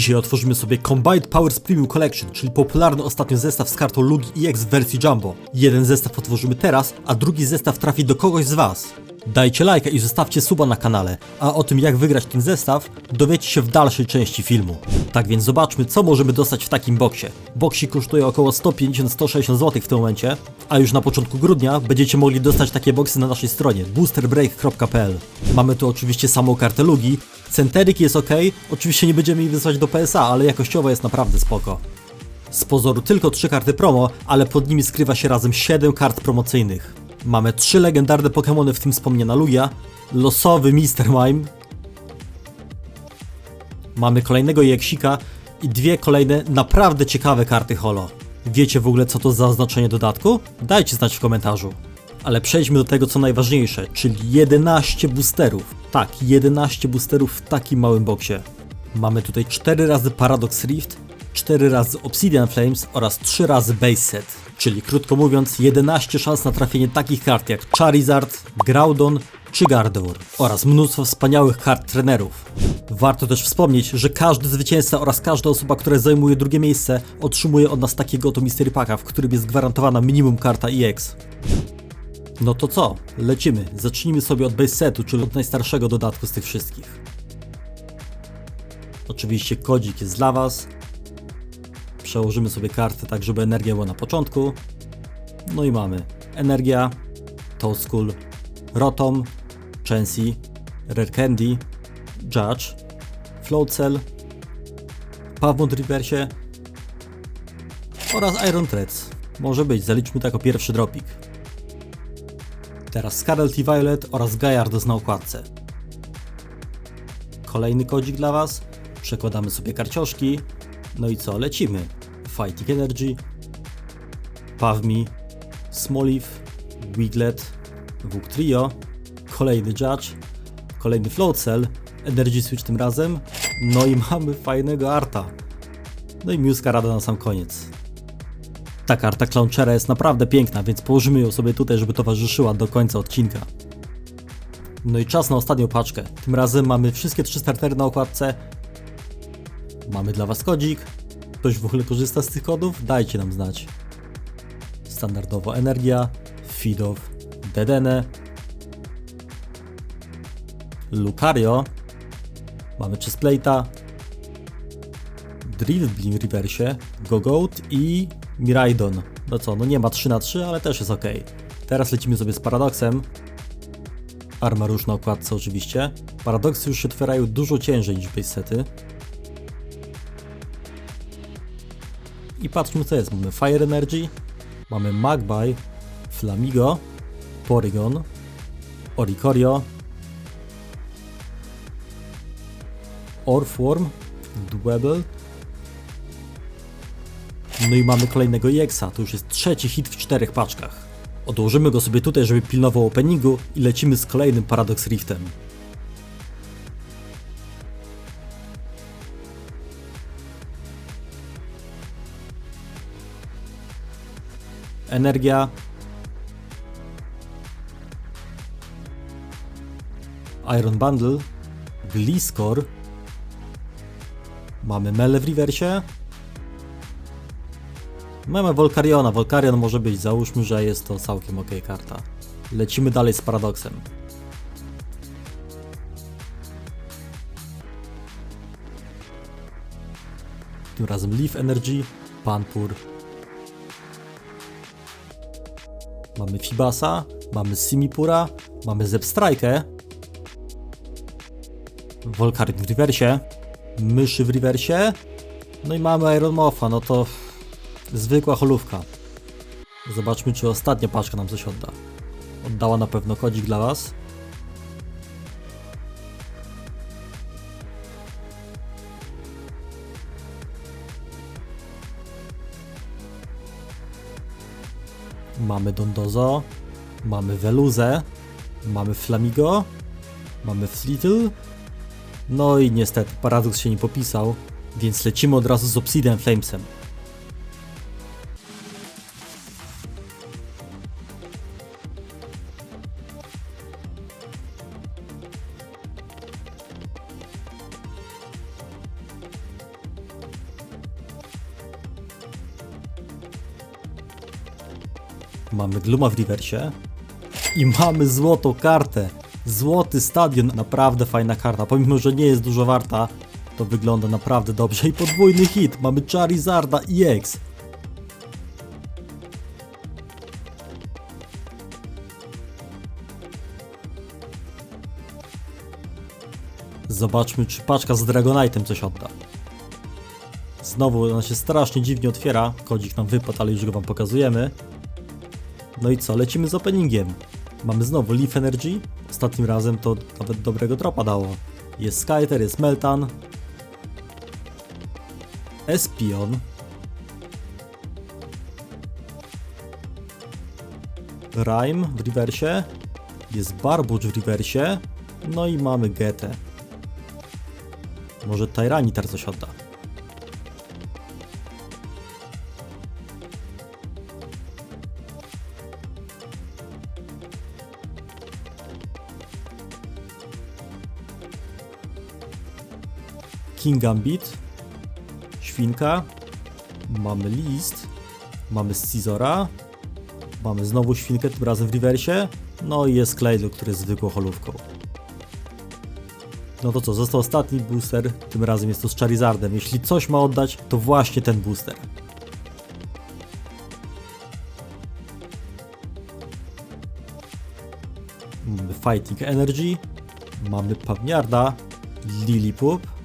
Dzisiaj otworzymy sobie Combined Powers Premium Collection, czyli popularny ostatnio zestaw z kartą Lugi EX w wersji Jumbo. Jeden zestaw otworzymy teraz, a drugi zestaw trafi do kogoś z Was. Dajcie lajka i zostawcie suba na kanale, a o tym jak wygrać ten zestaw dowiecie się w dalszej części filmu. Tak więc zobaczmy co możemy dostać w takim boksie. Boksik kosztuje około 150-160 zł w tym momencie, a już na początku grudnia będziecie mogli dostać takie boksy na naszej stronie boosterbreak.pl. Mamy tu oczywiście samą kartę Lugi, centeryk jest ok, oczywiście nie będziemy jej wysłać do PSA, ale jakościowo jest naprawdę spoko. Z pozoru tylko 3 karty promo, ale pod nimi skrywa się razem 7 kart promocyjnych. Mamy 3 legendarne Pokémony, w tym wspomniana Lugia, losowy Mr. Mime, mamy kolejnego Jeksika i dwie kolejne naprawdę ciekawe karty holo. Wiecie w ogóle co to za oznaczenie dodatku? Dajcie znać w komentarzu. Ale przejdźmy do tego co najważniejsze, czyli 11 boosterów. Tak, 11 boosterów w takim małym boksie. Mamy tutaj 4 razy Paradox Rift, 4 razy Obsidian Flames oraz 3 razy Base Set. Czyli krótko mówiąc 11 szans na trafienie takich kart jak Charizard, Groudon Gardevoir oraz mnóstwo wspaniałych kart trenerów. Warto też wspomnieć, że każdy zwycięzca oraz każda osoba, która zajmuje drugie miejsce otrzymuje od nas takiego oto Mystery Packa, w którym jest gwarantowana minimum karta EX. No to co? Lecimy. Zacznijmy sobie od base setu, czyli od najstarszego dodatku z tych wszystkich. Oczywiście kodzik jest dla Was. Przełożymy sobie kartę tak, żeby energia była na początku. No i mamy energia, Toadskool, Rotom, Chansey, Rare Candy, Judge, Float Cell, Pavmont Reversie oraz Iron Threads. Może być, zaliczmy to jako pierwszy dropik. Teraz Scarlet i Violet oraz Gyarados na okładce. Kolejny kodzik dla Was. Przekładamy sobie karcioszki. No i co? Lecimy. Fighting Energy, Pawmi, Smoliv, Wiglet, Wuk Trio, kolejny Judge, kolejny Float Cell, Energy Switch tym razem. No i mamy fajnego arta. No i Muska rada na sam koniec. Ta karta Clownchera jest naprawdę piękna, więc położymy ją sobie tutaj, żeby towarzyszyła do końca odcinka. No i czas na ostatnią paczkę. Tym razem mamy wszystkie trzy startery na okładce. Mamy dla Was kodzik. Ktoś w ogóle korzysta z tych kodów? Dajcie nam znać. Standardowo Energia, Fidow, Dedenne, Lucario, mamy Chestplate'a, Drifblim w reversie, Gogoat i Miraidon. No co, no nie ma 3 na 3, ale też jest ok. Teraz lecimy sobie z Paradoxem. Armarusz na okładce oczywiście. Paradoksy już się otwierają dużo ciężej niż base sety. I patrzmy co jest. Mamy Fire Energy, mamy Magpie, Flamigo, Porygon, Oricorio, Orfworm, Dwebble. No i mamy kolejnego EXA, to już jest trzeci hit w czterech paczkach. Odłożymy go sobie tutaj, żeby pilnował openingu i lecimy z kolejnym Paradox Riftem. Energia. Iron Bundle. Gliscor. Mamy Mele w reversie. Mamy Volcariona. Volcarion może być. Załóżmy, że jest to całkiem ok karta. Lecimy dalej z Paradoxem. Tym razem Leaf Energy, Panpur. Mamy Fibasa, mamy Simipura, mamy Zepstrike. Volcarion w reversie myszy w reversie. No i mamy Iron Moffa, no to zwykła holówka. Zobaczmy, czy ostatnia paczka nam coś odda. Oddała na pewno kodzik dla Was. Mamy Dondozo, mamy Veluzę, mamy Flamigo, mamy Flittle, no i niestety paradoks się nie popisał, więc lecimy od razu z Obsidian Flamesem. Mamy Gluma w rewersie i mamy złotą kartę. Złoty stadion, naprawdę fajna karta. Pomimo, że nie jest dużo warta, to wygląda naprawdę dobrze. I podwójny hit. Mamy Charizarda i X. Zobaczmy, czy paczka z Dragonite'em coś odda. Znowu ona się strasznie dziwnie otwiera. Kodzik nam wypadł, ale już go wam pokazujemy. No i co, lecimy z openingiem. Mamy znowu Leaf Energy. Ostatnim razem to nawet dobrego dropa dało. Jest Skyter, jest Meltan. Espion. Rhyme w rewersie. Jest Barbucz w rewersie. No i mamy Getę. Może Tyranitar coś odda. King Gambit, Świnka, mamy List, mamy Scizora, mamy znowu Świnkę, tym razem w rewersie, no i jest Claydol, który jest zwykłą holówką. No to co, został ostatni booster, tym razem jest to z Charizardem. Jeśli coś ma oddać, to właśnie ten booster. Mamy Fighting Energy, mamy Pawniarda, Lillipup,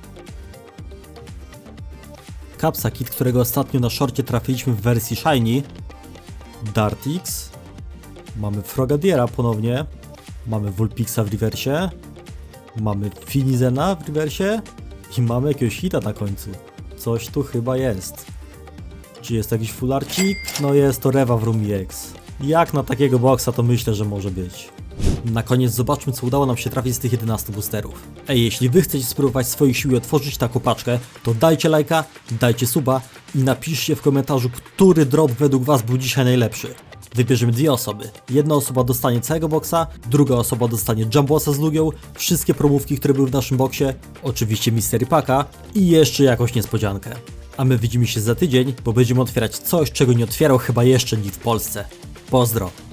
Kapsa Kit, którego ostatnio na shorcie trafiliśmy w wersji Shiny, Dartix, mamy Frogadiera ponownie, mamy Vulpixa w rewersie, mamy Finizena w rewersie i mamy jakiegoś hita na końcu. Coś tu chyba jest. Czy jest jakiś fularcik? No jest to Rewa w Room X. Jak na takiego boksa to myślę, że może być. Na koniec zobaczmy co udało nam się trafić z tych 11 boosterów. Ej, jeśli wy chcecie spróbować swoich sił i otworzyć taką paczkę, to dajcie lajka, dajcie suba i napiszcie w komentarzu, który drop według was był dzisiaj najlepszy. Wybierzemy dwie osoby. Jedna osoba dostanie całego boksa, druga osoba dostanie Jumbosa z Lugią, wszystkie promówki, które były w naszym boksie, oczywiście Mystery Packa i jeszcze jakąś niespodziankę. A my widzimy się za tydzień, bo będziemy otwierać coś, czego nie otwierał chyba jeszcze nikt w Polsce. Pozdro!